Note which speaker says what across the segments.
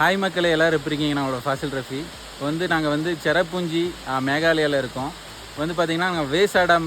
Speaker 1: Hi மக்களே எல்லோரும் எப்படி இருக்கீங்க? நம்மளோட ஃபாசில் ரஃபி வந்து நாங்கள் வந்து செரப்பூஞ்சி மேகாலயாவில் இருக்கோம். வந்து பார்த்திங்கன்னா நாங்கள் வேசாடம்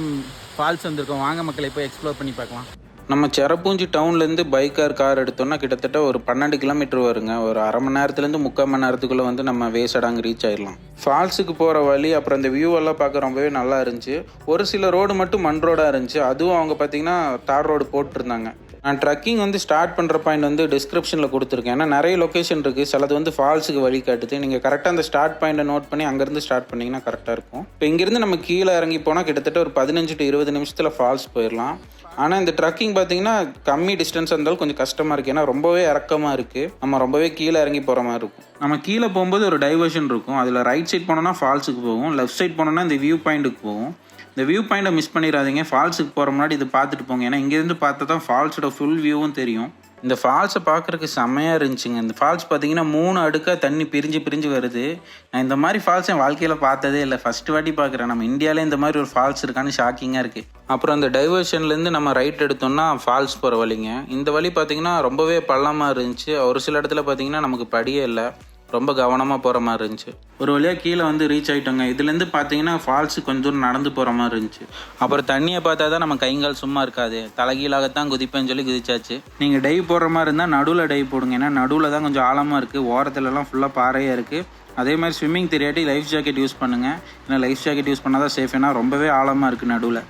Speaker 1: ஃபால்ஸ் வந்திருக்கோம். வாங்க மக்களை போய் எக்ஸ்ப்ளோர் பண்ணி பார்க்கலாம். நம்ம செரப்பூஞ்சி டவுன்லேருந்து பைக்கார் கார் எடுத்தோன்னா எடுத்தோம்னா கிட்டத்தட்ட ஒரு பன்னெண்டு கிலோமீட்டர் வருங்க. ஒரு அரை மணி நேரத்துலேருந்து முக்கால் மணி நேரத்துக்குள்ளே வந்து நம்ம வேசடாங்க ரீச் ஆயிடலாம். ஃபால்ஸுக்கு போகிற வழி அப்புறம் அந்த வியூவெல்லாம் பார்க்க ரொம்பவே நல்லா இருந்துச்சு. ஒரு சில ரோடு மட்டும் மண் ரோடாக இருந்துச்சு. அதுவும் அவங்க பார்த்திங்கன்னா தார் ரோடு போட்டிருந்தாங்க. நான் ட்ரக்கிங் வந்து ஸ்டார்ட் பண்ணுற பாயிண்ட் வந்து டிஸ்கிரிப்ஷனில் கொடுத்துருக்கேன். ஏன்னா நிறைய லொக்கேஷன் இருக்குது சிலது வந்து ஃபால்ஸுக்கு வழி காட்டுது. நீங்கள் கரெக்டாக அந்த ஸ்டார்ட் பாயிண்ட்டை நோட் பண்ணி அங்கேருந்து ஸ்டார்ட் பண்ணிங்கன்னா கரெக்டாக இருக்கும். இப்போ இங்கேருந்து நம்ம கீழே இறங்கி போனால் கிட்டத்தட்ட ஒரு பதினஞ்சு டு இருபது நிமிஷத்தில் ஃபால்ஸ் போயிடலாம் ஆனால் இந்த ட்ரக்கிங் பார்த்தீங்கன்னா கம்மி டிஸ்டன்ஸாக இருந்தாலும் கொஞ்சம் கஷ்டமாக இருக்குது ஏன்னா ரொம்பவே இறக்கமாக இருக்குது நம்ம ரொம்பவே கீழே இறங்கி போகிற மாதிரி இருக்கும். நம்ம கீழே போகும்போது ஒரு டைவர்ஷன் இருக்கும். அதில் ரைட் சைட் போனோம்னா ஃபால்ஸுக்கு போகும். லெஃப்ட் சைட் போனோம்னா இந்த வியூ பாயிண்ட்டுக்கு போகும். இந்த வியூ பாயிண்ட்டை மிஸ் பண்ணிடாதீங்க. ஃபால்ஸுக்கு போகிற முன்னாடி இது பார்த்துட்டு போங்க. ஏன்னா இங்கேருந்து பார்த்தா தான் ஃபால்ஸோட ஃபுல் வியூவும் தெரியும். இந்த ஃபால்ஸை பார்க்குறக்கு செம்மையாக இருந்துச்சுங்க. இந்த ஃபால்ஸ் பார்த்தீங்கன்னா மூணு அடுக்காக தண்ணி பிரிஞ்சு பிரிஞ்சு வருது. நான் இந்த மாதிரி ஃபால்ஸ் என் வாழ்க்கையில் பார்த்ததே இல்லை. ஃபஸ்ட்டு வாட்டி பார்க்குறேன். நம்ம இந்தியாவிலே இந்த மாதிரி ஒரு ஃபால்ஸ் இருக்கான்னு ஷாக்கிங்காக இருக்குது அப்புறம் அந்த டைவர்ஷன்லேருந்து நம்ம ரைட் எடுத்தோம்னா ஃபால்ஸ் போகிற வழிங்க. இந்த வழி பார்த்தீங்கன்னா ரொம்பவே பள்ளமாக இருந்துச்சு. ஒரு சில இடத்துல பார்த்தீங்கன்னா நமக்கு படியே இல்லை. ரொம்ப கவனமாக போகிற மாதிரி இருந்துச்சு. ஒரு வழியாக கீழே வந்து ரீச் ஆகிட்டோங்க இதுலேருந்து பார்த்தீங்கன்னா ஃபால்ஸு கொஞ்சம் தூரம் நடந்து போகிற மாதிரி இருந்துச்சு. அப்புறம் தண்ணியை பார்த்தா தான் நம்ம கைங்கால் சும்மா இருக்காது. தலைகீழாகத்தான் குதிப்பேன்னு சொல்லி குதிச்சாச்சு. நீங்கள் டைவ் போடுற மாதிரி இருந்தால் நடுவில் டைவ் போடுங்க. ஏன்னா நடுவில் தான் கொஞ்சம் ஆழமாக இருக்குது ஓரத்துலலாம் ஃபுல்லாக பாறையாக இருக்குது அதே மாதிரி ஸ்விம்மிங் தெரியாட்டி லைஃப் ஜாக்கெட் யூஸ் பண்ணுங்கள் ஏன்னா லைஃப் ஜாக்கெட் யூஸ் பண்ணால் தான் சேஃப் ஏன்னா ரொம்பவே ஆழமாக இருக்குது நடுவில்.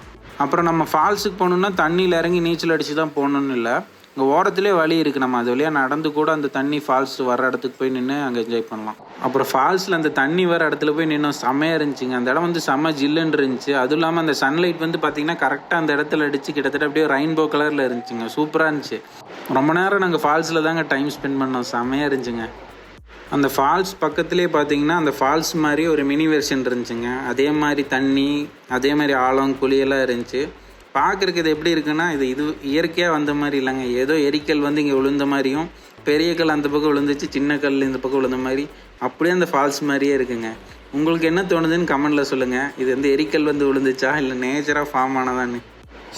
Speaker 1: அப்புறம் நம்ம ஃபால்ஸுக்கு போகணுன்னா தண்ணியில் இறங்கி நீச்சல் அடித்து தான் போகணுன்னு இல்லை. இங்கே ஓரத்துலேயே வழி இருக்குது நம்ம அது வழியாக நடந்து கூட அந்த தண்ணி ஃபால்ஸ் வர இடத்துக்கு போய் நின்று அங்கே என்ஜாய் பண்ணலாம். அப்புறம் ஃபால்ஸில் அந்த தண்ணி வர இடத்துல போய் நின்னோம் செம்மையாக இருந்துச்சுங்க. அந்த இடம் வந்து செம்ம ஜில்லுன்னு இருந்துச்சு. அதுவும் இல்லாமல் அந்த சன்லைட் வந்து பார்த்திங்கன்னா கரெக்டாக அந்த இடத்துல அடித்து கிட்டத்தட்ட அப்படியே ரெயின்போ கலரில் இருந்துச்சுங்க. சூப்பராக இருந்துச்சு. ரொம்ப நேரம் நாங்கள் ஃபால்ஸில் தாங்க டைம் ஸ்பெண்ட் பண்ணோம். செம்மையாக இருந்துச்சுங்க. அந்த ஃபால்ஸ் பக்கத்துலேயே பார்த்தீங்கன்னா அந்த ஃபால்ஸ் மாதிரி ஒரு மினி வெர்ஷன் இருந்துச்சுங்க. அதே மாதிரி தண்ணி அதே மாதிரி ஆழம் குழியெல்லாம் இருந்துச்சு. பார்க்குறக்கு இது எப்படி இருக்குன்னா இது இது இயற்கையாக வந்த மாதிரி இல்லைங்க. ஏதோ எரிக்கல் வந்து இங்கே விழுந்த மாதிரியும் பெரிய கல் அந்த பக்கம் விழுந்துச்சு சின்ன கல் இந்த பக்கம் விழுந்த மாதிரி அப்படியே அந்த ஃபால்ஸ் மாதிரியே இருக்குங்க. உங்களுக்கு என்ன தோணுதுன்னு கமெண்டில் சொல்லுங்கள் இது வந்து எரிக்கல் வந்து விழுந்துச்சா இல்லை நேச்சராக ஃபார்ம் ஆனதான்னு?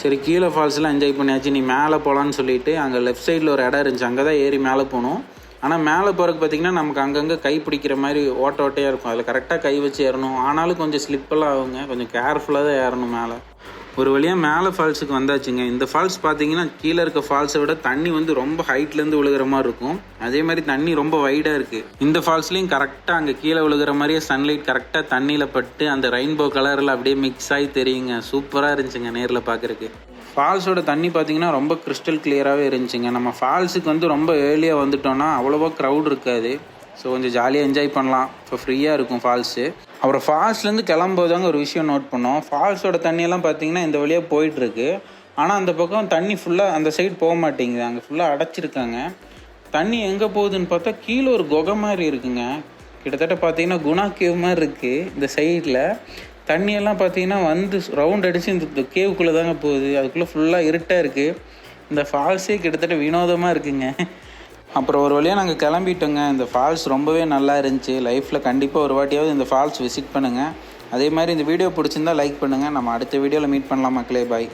Speaker 1: சரி கீழே ஃபால்ஸ்லாம் என்ஜாய் பண்ணியாச்சு நீ மேலே போகலான்னு சொல்லிட்டு அங்கே லெஃப்ட் சைடில் ஒரு இடம் இருந்துச்சு அங்கே தான் ஏறி மேலே போகணும் ஆனால் மேலே போகிறதுக்கு பார்த்திங்கன்னா நமக்கு அங்கங்கே கை பிடிக்கிற மாதிரி ஓட்ட ஓட்டையாக இருக்கும். அதில் கரெக்டாக கை வச்சு ஏறணும். ஆனாலும் கொஞ்சம் ஸ்லிப்பெல்லாம் ஆகுங்க. கொஞ்சம் கேர்ஃபுல்லாக தான் ஏறணும் மேலே. ஒரு வழியாக மேலே ஃபால்ஸுக்கு வந்தாச்சுங்க. இந்த ஃபால்ஸ் பார்த்தீங்கன்னா கீழே இருக்க ஃபால்ஸை விட தண்ணி வந்து ரொம்ப ஹைட்லேருந்து விழுகிற மாதிரி இருக்கும். அதே மாதிரி தண்ணி ரொம்ப வைடாக இருக்குது இந்த ஃபால்ஸ்லேயும் கரெக்டாக அங்கே கீழே விழுகிற மாதிரியே சன்லைட் கரெக்டாக தண்ணியில் பட்டு அந்த ரெயின்போ கலரில் அப்படியே மிக்ஸ் ஆகி தெரியுங்க. சூப்பராக இருந்துச்சுங்க நேரில் பார்க்குறக்கு ஃபால்ஸோட தண்ணி பார்த்தீங்கன்னா ரொம்ப கிறிஸ்டல் கிளியராகவே இருந்துச்சுங்க. நம்ம ஃபால்ஸுக்கு வந்து ரொம்ப ஏர்லியாக வந்துட்டோம்னா அவ்வளோவா க்ரௌட் இருக்காது. ஸோ கொஞ்சம் ஜாலியாக என்ஜாய் பண்ணலாம். இப்போ ஃப்ரீயாக இருக்கும் ஃபால்ஸு அப்புறம் ஃபால்ஸ்லேருந்து கிளம்போதாங்க ஒரு விஷயம் நோட் பண்ணோம். ஃபால்ஸோட தண்ணியெல்லாம் பார்த்தீங்கன்னா இந்த வழியாக போயிட்டுருக்கு. ஆனால் அந்த பக்கம் தண்ணி ஃபுல்லாக அந்த சைடு போக மாட்டேங்குது. அங்கே ஃபுல்லாக அடைச்சிருக்காங்க. தண்ணி எங்கே போகுதுன்னு பார்த்தா கீழே ஒரு குகை மாதிரி இருக்குங்க. கிட்டத்தட்ட பார்த்தீங்கன்னா குணா கேவ் மாதிரி இருக்குது இந்த சைடில் தண்ணியெல்லாம் பார்த்தீங்கன்னா வந்து ரவுண்ட் அடித்து இந்த கேவுக்குள்ளே தாங்க போகுது. அதுக்குள்ளே ஃபுல்லாக இருட்டாக இருக்குது இந்த ஃபால்ஸே கிட்டத்தட்ட வினோதமாக இருக்குங்க. அப்புறம் ஒரு வழியாக நாங்கள் கிளம்பிட்டோங்க. இந்த ஃபால்ஸ் ரொம்பவே நல்லா இருந்துச்சு. லைஃப்பில் கண்டிப்பாக ஒரு வாட்டியாவது இந்த ஃபால்ஸ் விசிட் பண்ணுங்கள் அதே மாதிரி இந்த வீடியோ பிடிச்சிருந்தா லைக் பண்ணுங்கள் நம்ம அடுத்த வீடியோவில் மீட் பண்ணலாம் மக்களே. பாய்